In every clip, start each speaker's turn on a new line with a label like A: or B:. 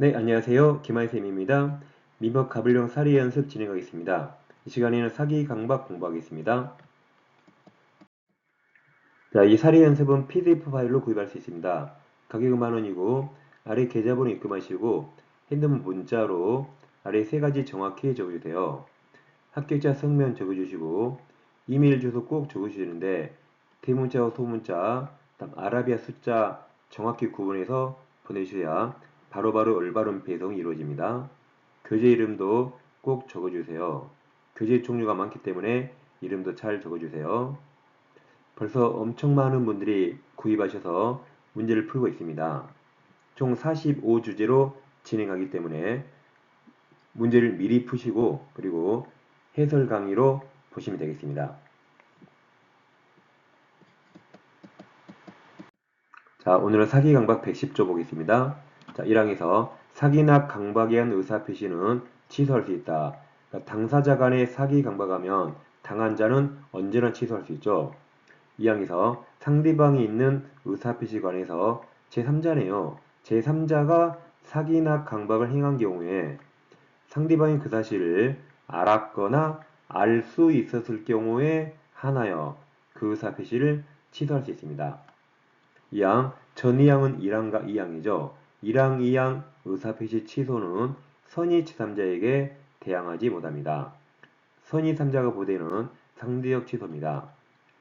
A: 네, 안녕하세요. 김한쌤입니다. 민법 가불령 사리 연습 진행하겠습니다. 이 시간에는 사기 강박 공부하겠습니다. 자, 이 사리 연습은 PDF 파일로 구입할 수 있습니다. 가격은 만원이고 아래 계좌번호 입금하시고 핸드폰 문자로 아래 세 가지 정확히 적어주세요. 합격자 성명 적어주시고 이메일 주소 꼭 적으시는데 대문자와 소문자, 다음 아라비아 숫자 정확히 구분해서 보내주셔야 바로바로 올바른 배송이 이루어집니다. 교재 이름도 꼭 적어주세요. 교재 종류가 많기 때문에 이름도 잘 적어주세요. 벌써 엄청 많은 분들이 구입하셔서 문제를 풀고 있습니다. 총 45주제로 진행하기 때문에 문제를 미리 푸시고 그리고 해설 강의로 보시면 되겠습니다. 자, 오늘은 사기 강박 110조 보겠습니다. 자, 1항에서 사기나 강박에 의한 의사표시는 취소할 수 있다. 그러니까 당사자 간의 사기 강박하면 당한 자는 언제나 취소할 수 있죠. 2항에서 상대방이 있는 의사표시 관해서 제3자네요. 제3자가 사기나 강박을 행한 경우에 상대방이 그 사실을 알았거나 알 수 있었을 경우에 하나여 그 의사표시를 취소할 수 있습니다. 2항, 전 2항은 1항과 2항이죠. 1항, 2항 의사표시 취소는 선의 제3자에게 대항하지 못합니다. 선의 3자가 보대는 상대적 취소입니다.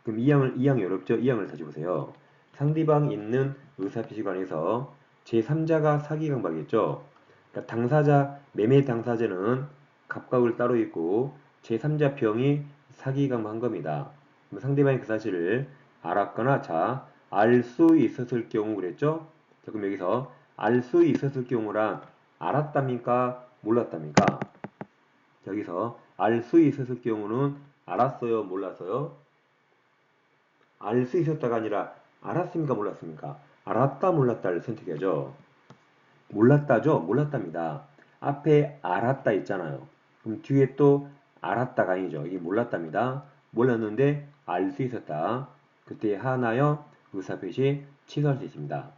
A: 그럼 2항을, 2항이 어렵죠? 2항을 다시 보세요. 상대방 있는 의사표시 관해서 제3자가 사기 강박이었죠. 그러니까 당사자, 매매 당사자는 갑각을 따로 있고 제3자 병이 사기 강박한 겁니다. 상대방이 그 사실을 알았거나 자, 알 수 있었을 경우 그랬죠? 자, 그럼 여기서 알 수 있었을 경우랑 알았답니까? 몰랐답니까? 여기서 알 수 있었을 경우는 알았어요? 몰랐어요? 알 수 있었다가 아니라 알았습니까? 몰랐습니까? 알았다 몰랐다를 선택해야죠. 몰랐다죠? 몰랐답니다. 앞에 알았다 있잖아요. 그럼 뒤에 또 알았다가 아니죠. 이게 몰랐답니다. 몰랐는데 알 수 있었다. 그때 하나여 의사표시 취소할 수 있습니다.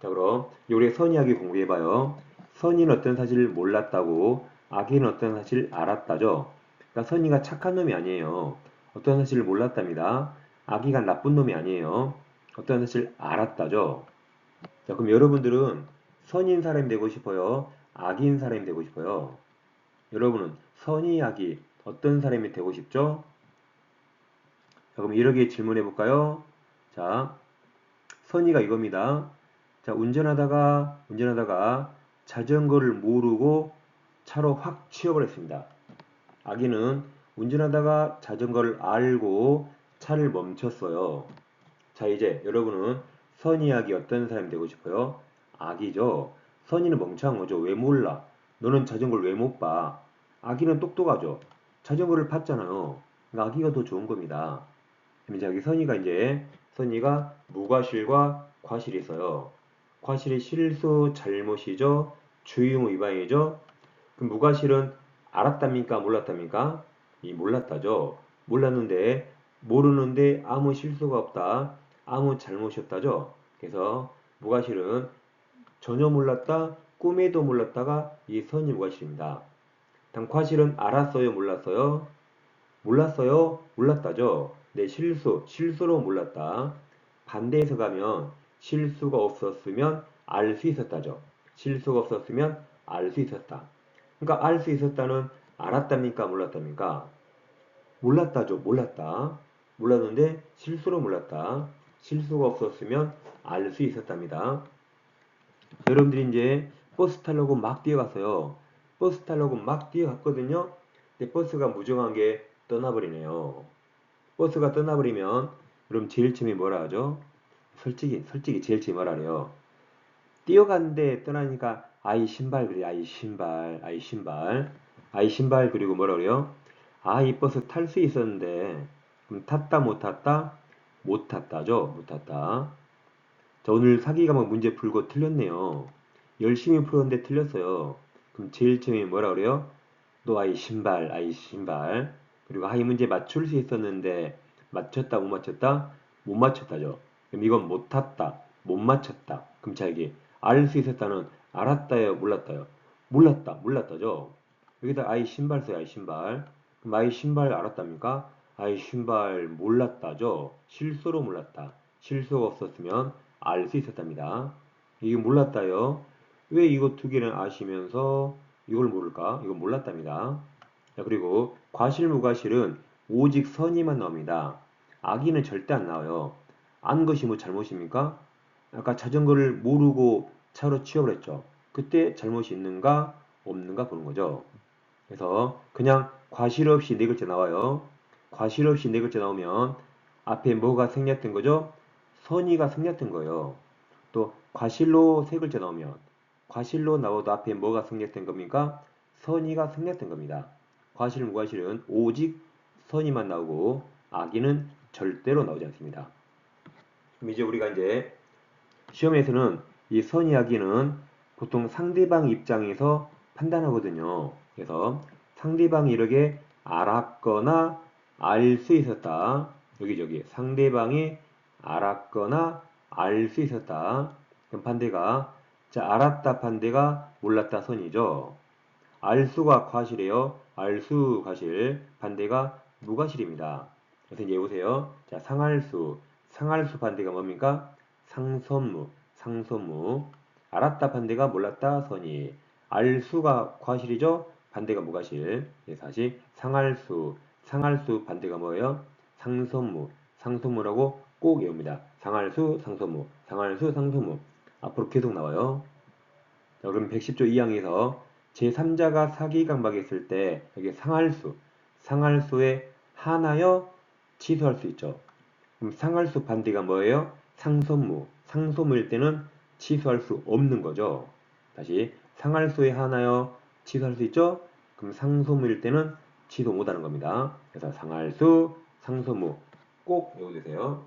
A: 자 그럼 요리 선이하기 공부해봐요. 선이는 어떤 사실을 몰랐다고 악인은 어떤 사실을 알았다죠. 그러니까 선이가 착한 놈이 아니에요. 어떤 사실을 몰랐답니다. 악이가 나쁜 놈이 아니에요. 어떤 사실을 알았다죠. 자 그럼 여러분들은 선인 사람이 되고 싶어요? 악인 사람이 되고 싶어요? 여러분은 선이 악이 어떤 사람이 되고 싶죠? 자 그럼 이렇게 질문해 볼까요? 자 선이가 이겁니다. 자, 운전하다가, 운전하다가 자전거를 모르고 차로 확 치워버렸습니다. 아기는 운전하다가 자전거를 알고 차를 멈췄어요. 자, 이제 여러분은 선이야기 어떤 사람이 되고 싶어요? 아기죠. 선이는 멍청한 거죠. 왜 몰라? 너는 자전거를 왜 못 봐? 아기는 똑똑하죠. 자전거를 팠잖아요. 그러니까 아기가 더 좋은 겁니다. 이제 여기 선이가 이제 선이가 무과실과 과실이 있어요. 과실이 실수 잘못이죠. 주의무 위반이죠. 그럼 무과실은 알았답니까? 몰랐답니까? 이 몰랐다죠. 몰랐는데 모르는데 아무 실수가 없다. 아무 잘못이 없다죠. 그래서 무과실은 전혀 몰랐다. 꿈에도 몰랐다가 이 선이 무과실입니다. 단 과실은 알았어요, 몰랐어요? 몰랐어요, 몰랐다죠. 내 실수, 실수로 몰랐다. 반대해서 가면 실수가 없었으면 알 수 있었다죠. 실수가 없었으면 알 수 있었다. 그러니까 알 수 있었다는 알았답니까? 몰랐답니까? 몰랐다죠. 몰랐다. 몰랐는데 실수로 몰랐다. 실수가 없었으면 알 수 있었답니다. 여러분들이 이제 버스 타려고 막 뛰어갔어요. 버스 타려고 막 뛰어갔거든요. 근데 버스가 무정하게 떠나버리네요. 버스가 떠나버리면 그럼 제일 처음에 뭐라 하죠? 솔직히 솔직히 제일 제일 뭐라래요. 뛰어갔는데 떠나니까 아이 신발 그래 아이 신발 아이 신발 아이 신발 그리고 뭐라 그래요? 아이 버스 탈수 있었는데 그럼 탔다 못 탔다 못 탔다죠 못 탔다. 자 오늘 사기 과목 문제 풀고 틀렸네요. 열심히 풀었는데 틀렸어요. 그럼 제일 처음에 뭐라 그래요? 너 아이 신발 아이 신발 그리고 아이 문제 맞출 수 있었는데 맞췄다 못 맞췄다 못 맞췄다죠. 그럼 이건 못 탔다, 못 맞췄다. 그럼 자 여기 알수 있었다는 알았다요, 몰랐다요. 몰랐다, 몰랐다죠. 여기다 아이 신발 써요, 아이 신발. 그럼 아이 신발 알았답니까? 아이 신발 몰랐다죠. 실수로 몰랐다. 실수가 없었으면 알 수 있었답니다. 이게 몰랐다요. 왜 이거 두 개를 아시면서 이걸 모를까? 이거 몰랐답니다. 자, 그리고 과실, 무과실은 오직 선의만 나옵니다. 악의는 절대 안 나와요. 안 것이 뭐 잘못입니까? 아까 자전거를 모르고 차로 치워버렸죠. 그때 잘못이 있는가 없는가 보는 거죠. 그래서 그냥 과실 없이 네 글자 나와요. 과실 없이 네 글자 나오면 앞에 뭐가 생략된 거죠? 선의가 생략된 거예요. 또 과실로 세 글자 나오면 과실로 나와도 앞에 뭐가 생략된 겁니까? 선의가 생략된 겁니다. 과실, 무과실은 오직 선의만 나오고 악의는 절대로 나오지 않습니다. 그럼 이제 우리가 이제 시험에서는 이 선의 악의는 보통 상대방 입장에서 판단하거든요. 그래서 상대방이 이렇게 알았거나 알 수 있었다. 여기저기 상대방이 알았거나 알 수 있었다. 그럼 반대가 자 알았다 반대가 몰랐다 선이죠. 알수가 과실이에요. 알수 과실 반대가 무과실입니다. 그래서 이제 보세요. 자 상할수 상할수 반대가 뭡니까? 상선무 상선무 알았다 반대가 몰랐다 선이 알수가 과실이죠. 반대가 무과실. 그래서 다시 상할수 상할수 반대가 뭐예요? 상선무 상선무라고 꼭 외웁니다. 상할수 상선무 상할수 상선무 앞으로 계속 나와요. 자, 그럼 110조 2항에서 제3자가 사기 강박했을 때 여기 상할수 상할수에 하나여 취소할 수 있죠. 그럼 상할수 반대가 뭐예요? 상선무 상소무일 때는 취소할 수 없는 거죠. 다시 상할수에 하나여 취소할 수 있죠? 그럼 상소무일 때는 취소 못하는 겁니다. 그래서 상할수, 상소무 꼭 외워두세요.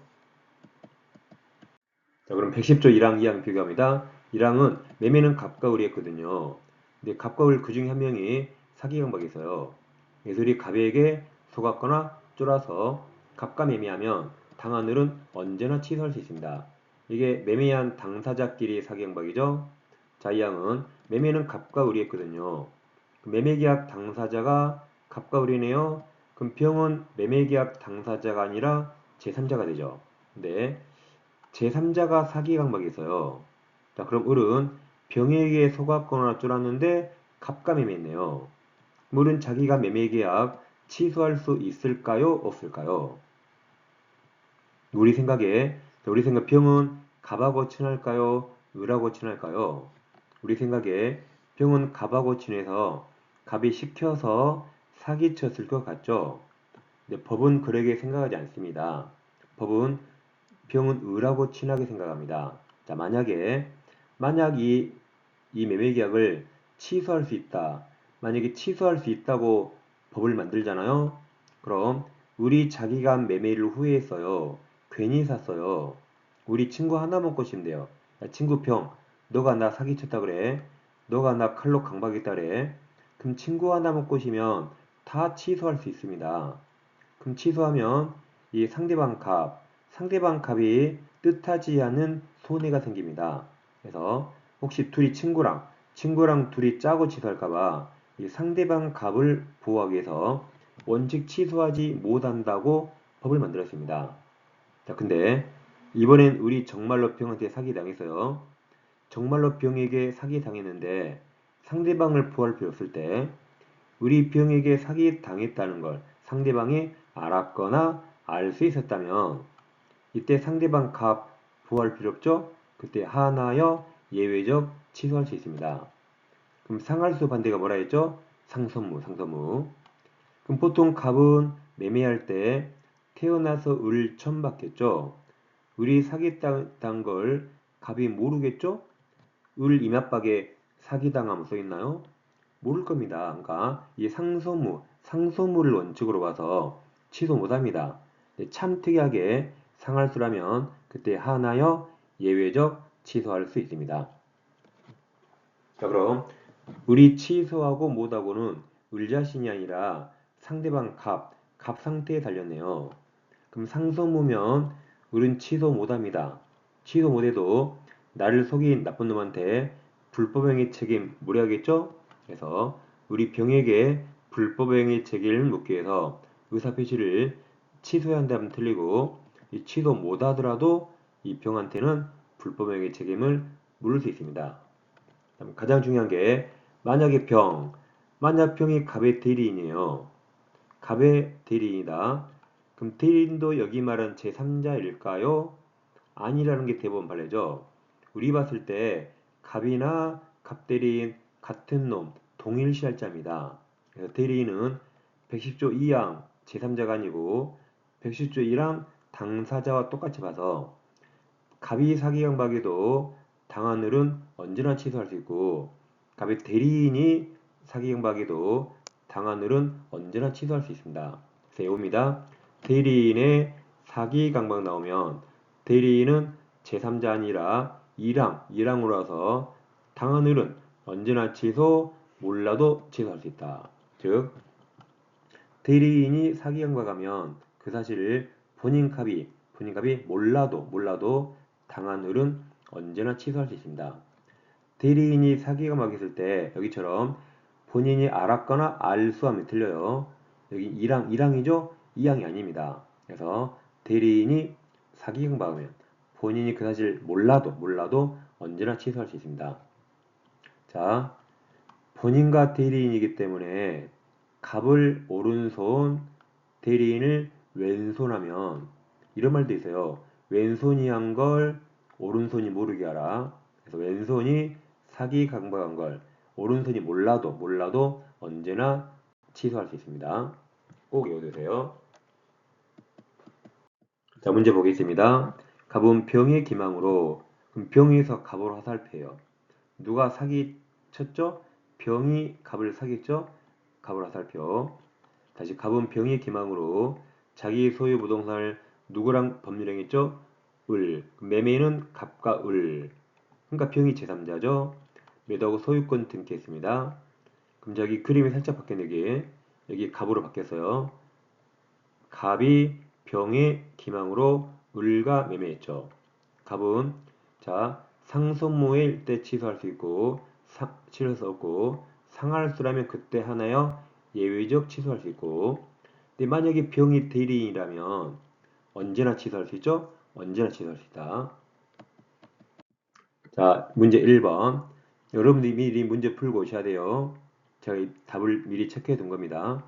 A: 자, 그럼 110조 1항, 2항 비교합니다. 1항은 매매는 갑과 을이 했거든요. 근데 갑과 을 그 중에 한 명이 사기 강박이 있어요. 예술이 갑에게 속았거나 쫄아서 갑과 매매하면 당한 을은 언제나 취소할 수 있습니다. 이게 매매한 당사자끼리 사기 강박이죠. 자, 이 항은 매매는 갑과 을이 했거든요. 매매계약 당사자가 갑과 을이네요. 그럼 병은 매매계약 당사자가 아니라 제3자가 되죠. 근데 제3자가 사기 강박이 있어요. 자, 그럼 을은 병에게 속았거나 쫄았는데 갑과 매매했네요. 을은 자기가 매매계약 취소할 수 있을까요? 없을까요? 우리 생각에 우리 생각 병은 갑하고 친할까요? 을하고 친할까요? 우리 생각에 병은 갑하고 친해서 갑이 시켜서 사기쳤을 것 같죠? 근데 법은 그렇게 생각하지 않습니다. 법은 병은 을하고 친하게 생각합니다. 자, 만약에 만약 이, 이 매매 계약을 취소할 수 있다. 만약에 취소할 수 있다고 법을 만들잖아요. 그럼 우리 자기가 매매를 후회했어요. 괜히 샀어요. 우리 친구 하나 먹고 싶은데요. 야, 친구 평, 너가 나 사기쳤다 그래. 너가 나 칼로 강박했다 그래. 그럼 친구 하나 먹고 싶으면 다 취소할 수 있습니다. 그럼 취소하면 이 상대방 값, 상대방 값이 뜻하지 않은 손해가 생깁니다. 그래서 혹시 둘이 친구랑 친구랑 둘이 짜고 취소할까봐 이 상대방 값을 보호하기 위해서 원칙 취소하지 못한다고 법을 만들었습니다. 자, 근데 이번엔 우리 정말로 병한테 사기 당했어요. 정말로 병에게 사기 당했는데 상대방을 보호할 필요 없을 때 우리 병에게 사기 당했다는 걸 상대방이 알았거나 알 수 있었다면 이때 상대방 값 보호할 필요 없죠? 그때 하나여 예외적 취소할 수 있습니다. 그럼 상할수 반대가 뭐라 했죠? 상선무, 상선무. 그럼 보통 값은 매매할 때 태어나서 을 처음 받겠죠? 을이 사기당한 걸 값이 모르겠죠? 을 이맛박에 사기당함 써있나요? 모를 겁니다. 그러니까 이 상소무, 상소무를 원칙으로 봐서 취소 못합니다. 참 특이하게 상할수라면 그때 하나여 예외적 취소할 수 있습니다. 자 그럼 우리 취소하고 못하고는 을 자신이 아니라 상대방 값, 값 상태에 달렸네요. 그럼 상소무면 을은 취소 못합니다. 취소 못해도 나를 속인 나쁜 놈한테 불법행위 책임 무리하겠죠? 그래서 우리 병에게 불법행위 책임을 묻기 위해서 의사표시를 취소해야 한다면 틀리고 이 취소 못하더라도 이 병한테는 불법행위 책임을 물을 수 있습니다. 가장 중요한 게 만약에 병, 만약 병이 갑의 대리인이에요. 갑의 대리인이다. 그럼 대리인도 여기 말한 제3자일까요? 아니라는 게 대법원 판례죠. 우리 봤을 때 갑이나 갑대리인 같은 놈 동일 시할자입니다. 그래서 대리인은 110조 2항 제3자가 아니고 110조 1항 당사자와 똑같이 봐서 갑이 사기강박에도 당한을은 언제나 취소할 수 있고 갑의 대리인이 사기강박에도 당한을은 언제나 취소할 수 있습니다. 세웁니다. 대리인의 사기 강박 나오면 대리인은 제3자 아니라 2랑, 2랑으로 서 당한을은 언제나 취소, 몰라도 취소할 수 있다. 즉, 대리인이 사기 강박하면 그 사실을 본인 갑이, 본인 갑이 몰라도, 몰라도 당한을은 언제나 취소할 수 있습니다. 대리인이 사기 강박했을 때 여기처럼 본인이 알았거나 알수 하면 틀려요. 여기 2랑, 2랑이죠? 2항이 아닙니다. 그래서 대리인이 사기강박하면 본인이 그 사실 몰라도 몰라도 언제나 취소할 수 있습니다. 자, 본인과 대리인이기 때문에 갑을 오른손, 대리인을 왼손하면 이런 말도 있어요. 왼손이 한 걸 오른손이 모르게 하라. 그래서 왼손이 사기 강박한 걸 오른손이 몰라도 몰라도 언제나 취소할 수 있습니다. 꼭 외워두세요. 자 문제 보겠습니다. 갑은 병의 기망으로 병에서 갑으로 화살표예요. 누가 사기 쳤죠? 병이 갑을 사기죠? 갑을 화살표. 다시 갑은 병의 기망으로 자기 소유 부동산을 누구랑 법률행했죠? 을. 매매는 갑과 을. 그러니까 병이 제3자죠. 매도하고 소유권 등기했습니다. 그럼 저기 그림이 살짝 바뀌는 여기 갑으로 바뀌었어요. 갑이 병의 기망으로 을과 매매했죠. 갑은 자 상속모일 때 취소할 수 있고 사, 취소할 수 없고 상할수라면 그때 하나요 예외적 취소할 수 있고 근데 만약에 병이 대리인이라면 언제나 취소할 수 있죠? 언제나 취소할 수 있다. 자 문제 1번 여러분들이 미리 문제 풀고 오셔야 돼요. 제가 답을 미리 체크해 둔 겁니다.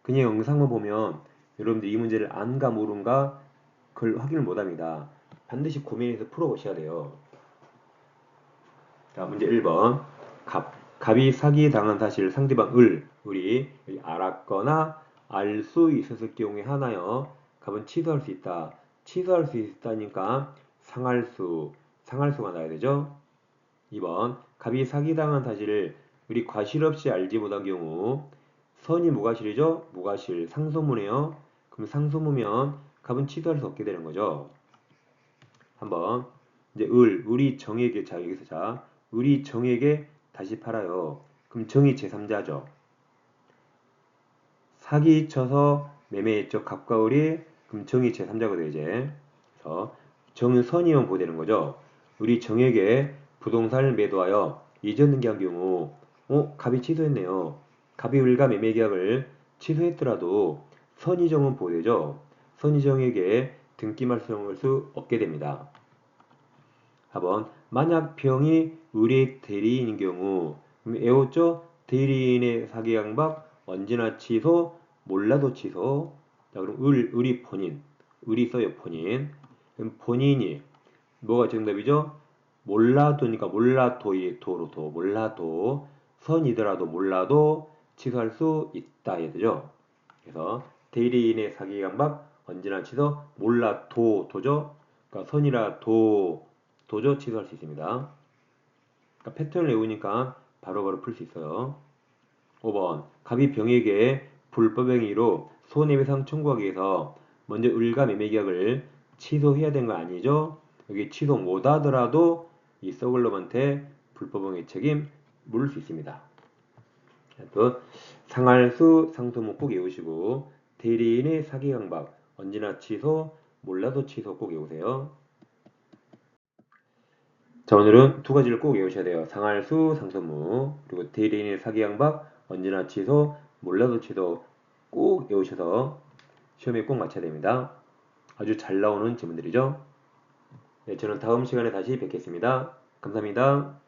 A: 그냥 영상만 보면 여러분들 이 문제를 안가 모른가 그걸 확인을 못합니다. 반드시 고민해서 풀어보셔야 돼요. 자, 문제 1번. 갑. 갑이 사기당한 사실 상대방 을, 우리 알았거나 알 수 있었을 경우에 하나요. 갑은 취소할 수 있다. 취소할 수 있다니까 상할수, 상할수가 나야 되죠. 2번. 갑이 사기당한 사실을 우리 과실 없이 알지 못한 경우 선이 무과실이죠? 무과실. 상소문이에요. 그럼 상소문면 갑은 취소할 수 없게 되는 거죠. 한번 이제 을, 우리 정에게 자 여기서 자 우리 정에게 다시 팔아요. 그럼 정이 제3자죠. 사기 쳐서 매매했죠. 갑과 을이 그럼 정이 제3자거든요. 이제 그래서 정은 선이면 보되는 거죠. 우리 정에게 부동산을 매도하여 이전 등기한 경우 어 갑이 취소했네요. 갑이 을과 매매 계약을 취소했더라도 선이정은 보되죠. 선이정에게 등기 말씀할 수 없게 됩니다. 4번 만약 병이 의뢰 대리인인 경우 애웠죠? 대리인의 사기양박 언제나 취소 몰라도 취소 자 그럼 을, 을이 본인 을이 써요 본인 그럼 본인이 뭐가 정답이죠? 몰라도니까 몰라도의 도로 도 몰라도 선이더라도 몰라도 취소할 수 있다 얘들죠 그래서 대리인의 사기 강박 언제나 취소 몰라 도 도죠 그러니까 선이라 도 도저 취소할 수 있습니다. 그러니까 패턴을 외우니까 바로바로 풀 수 있어요. 5번 갑이 병에게 불법행위로 손해배상 청구하기 위해서 먼저 을과 매매계약을 취소해야 되는 거 아니죠? 여기 취소 못하더라도 이 놈한테 불법행위 책임 물을 수 있습니다. 또 상할수 상소문 꼭 외우시고 대리인의 사기 강박 언제나 취소 몰라도 취소 꼭 외우세요. 자, 오늘은 두 가지를 꼭 외우셔야 돼요. 상할수, 상선무, 그리고 대리인의 사기 강박, 언제나 취소, 몰라도 취소 꼭 외우셔서 시험에 꼭 맞춰야 됩니다. 아주 잘 나오는 질문들이죠. 네, 저는 다음 시간에 다시 뵙겠습니다. 감사합니다.